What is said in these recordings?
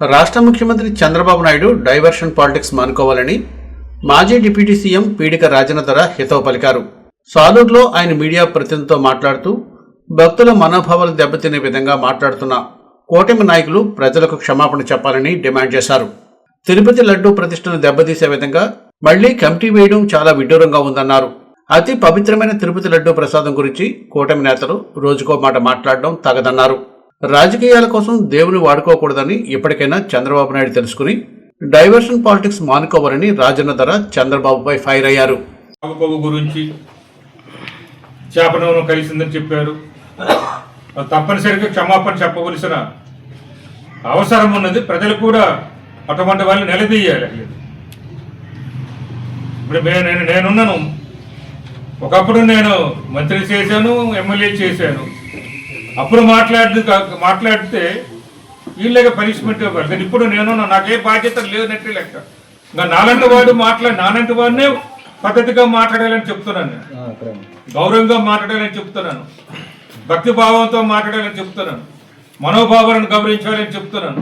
రాష్ట్ర ముఖ్యమంత్రి Chandrababu Naidu diversion politics మానుకోవాలని మాజీ డిప్యూటీ సీఎం పీడిక రాజనధర హితవు పలికారు. సాలూరులో ఆయన మీడియా ప్రతినిధితో మాట్లాడుతూ భక్తుల మనోభావాలు దెబ్బతినే విధంగా మాట్లాడుతున్న కూటమి నాయకులు ప్రజలకు క్షమాపణ చెప్పాలని డిమాండ్ చేశారు. తిరుపతి లడ్డూ ప్రతిష్టను దెబ్బతీసే విధంగా మళ్ళీ కమిటీ వేయడం చాలా విడ్డూరంగా ఉందన్నారు. అతి పవిత్రమైన తిరుపతి లడ్డూ ప్రసాదం గురించి కూటమి నేతలు రోజుకో మాట మాట్లాడడం తగదన్నారు. రాజకీయాల కోసం దేవుని వాడుకోకూడదని ఇప్పటికైనా చంద్రబాబు నాయుడు తెలుసుకుని డైవర్షన్ పాలిటిక్స్ మానుకోవాలని రాజన్న ధర చంద్రబాబుపై ఫైర్ అయ్యారు. నాగబాబు గురించి చేపనవనం కలిసిందని చెప్పారు. తప్పనిసరిగా క్షమాపణ చెప్పవలసిన అవసరం ఉన్నది. ప్రజలు కూడా అటువంటి వాళ్ళని నిలదీయాలి. ఇప్పుడు నేను నేనున్నాను. ఒకప్పుడు నేను మంత్రి చేశాను ఎమ్మెల్యే చేశాను. అప్పుడు మాట్లాడి మాట్లాడితే వీళ్ళగా పనిష్మెంట్ ఇవ్వాలి ఇప్పుడు నేను నాకే బాధ్యత లేనట్టే లెక్క. ఇంకా నాలంటి వాడు మాట్లాడి నాలంటి వాడినే పద్ధతిగా మాట్లాడాలని చెప్తున్నాను నేను. గౌరవంగా మాట్లాడాలని చెప్తున్నాను. భక్తి భావంతో మాట్లాడాలని చెప్తున్నాను. మనోభావాలను గౌరవించాలని చెప్తున్నాను.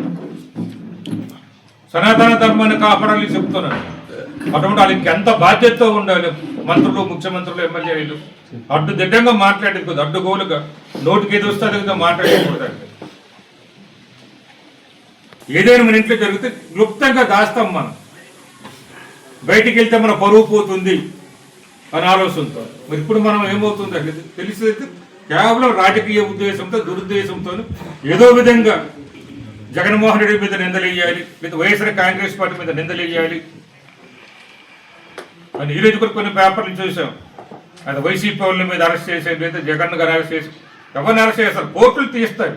సనాతన ధర్మాన్ని కాపాడాలని చెప్తున్నాను. అటువంటి వాళ్ళకి ఎంత బాధ్యతతో ఉండాలి? మంత్రులు ముఖ్యమంత్రులు ఎమ్మెల్యేలు. అడ్డు దిడ్డంగా మాట్లాడేది అడ్డు అడ్డుగోలుగా నోటికి ఏది వస్తే అది మాట్లాడకూడదండి. ఏదైనా మన ఇంట్లో జరిగితే క్లుప్తంగా దాస్తాం మనం. బయటికి వెళ్తే మన పరువు పోతుంది అని ఆలోచనతో. మరి ఇప్పుడు మనం ఏమవుతుంది తెలిసేది తెలిసి కేవలం రాజకీయ ఉద్దేశంతో దురుద్దేశంతో ఏదో విధంగా జగన్మోహన్ రెడ్డి మీద నిందలేయాలి లేదా వైఎస్ఆర్ కాంగ్రెస్ పార్టీ మీద నిందలేయాలి అని ఈ రోజు కూడా కొన్ని పేపర్లు చూసాం. అది వైసీపీ వాళ్ళ మీద అరెస్ట్ చేసే లేదా జగన్ గారు అరెస్ట్ చేసి ఎవరిని అరెస్ట్ చేస్తారు కోర్టులు తీస్తాయి.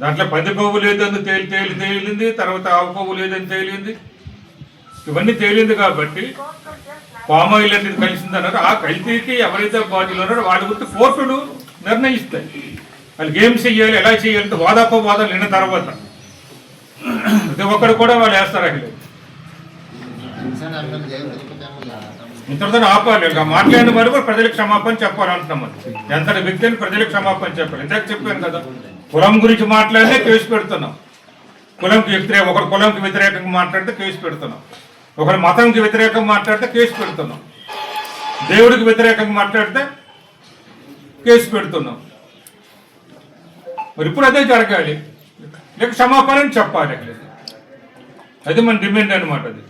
దాంట్లో పది కొవ్వు లేదని తేలి తేలి తేలింది తర్వాత ఆవు కొవ్వు లేదని తేలింది. ఇవన్నీ తేలింది కాబట్టి పామాయిల్ అనేది కలిసింది అన్నారు ఆ కల్తీకి ఎవరైతే బాధ్యులు ఉన్నారో వాళ్ళ గురించి కోర్టులు నిర్ణయిస్తాయి. వాళ్ళకి ఏం చెయ్యాలి ఎలా చేయాలి వాదాపవాదాలు విన్న తర్వాత. ప్రతి ఒక్కరు కూడా వాళ్ళు వేస్తారు అక్కడ ఇంతటితో ఆపాలి. ఇంకా మాట్లాడిన వారు కూడా ప్రజలకు క్షమాపణ చెప్పాలంటున్నాం ఎంత ఎంతటి వ్యక్తిని ప్రజలకు క్షమాపణ చెప్పాలి. ఇంతకు చెప్పాను కదా కులం గురించి మాట్లాడితే కేసు పెడుతున్నాం. కులంకి వ్యతిరేక ఒకరు కులంకి వ్యతిరేకంగా మాట్లాడితే కేసు పెడుతున్నాం. ఒకరు మతంకి వ్యతిరేకంగా మాట్లాడితే కేసు పెడుతున్నాం. దేవుడికి వ్యతిరేకంగా మాట్లాడితే కేసు పెడుతున్నాం. మరి ఇప్పుడు అదే జరగాలి. లేక క్షమాపణ అని చెప్పాలి. అది మన డిమాండ్ అనమాట అది.